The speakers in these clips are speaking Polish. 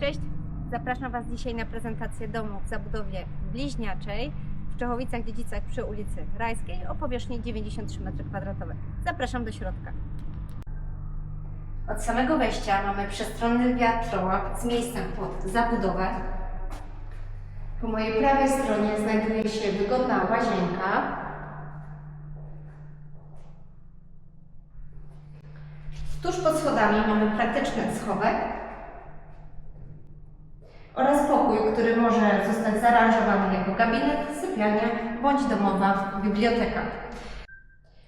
Cześć, zapraszam Was dzisiaj na prezentację domu w zabudowie bliźniaczej w Czechowicach-Dziedzicach przy ulicy Rajskiej o powierzchni 93 m2. Zapraszam do środka. Od samego wejścia mamy przestronny wiatrołap z miejscem pod zabudowę. Po mojej prawej stronie znajduje się wygodna łazienka. Tuż pod schodami mamy praktyczny schowek pokój, który może zostać zaaranżowany jako gabinet, sypialnia bądź domowa biblioteka.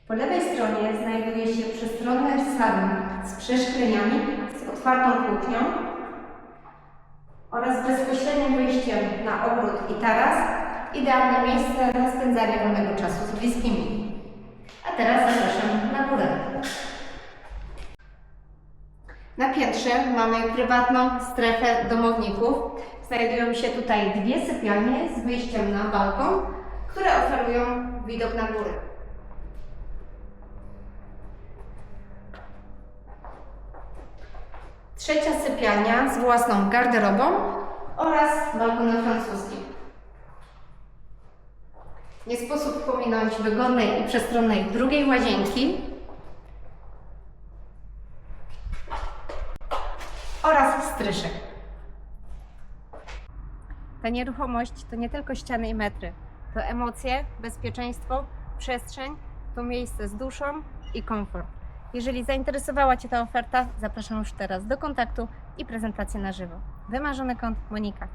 Po lewej stronie znajduje się przestronny salon z przeszkleniami, z otwartą kuchnią oraz bezpośrednim wyjściem na ogród i taras. Idealne miejsce na spędzanie wolnego czasu z bliskimi. A teraz zapraszam na górę. Na piętrze mamy prywatną strefę domowników. Znajdują się tutaj dwie sypialnie z wyjściem na balkon, które oferują widok na górę. Trzecia sypialnia z własną garderobą oraz balkonem francuskim. Nie sposób pominąć wygodnej i przestronnej drugiej łazienki oraz stryszek. Ta nieruchomość to nie tylko ściany i metry, to emocje, bezpieczeństwo, przestrzeń, to miejsce z duszą i komfort. Jeżeli zainteresowała Cię ta oferta, zapraszam już teraz do kontaktu i prezentacji na żywo. Wymarzony kąt Monika.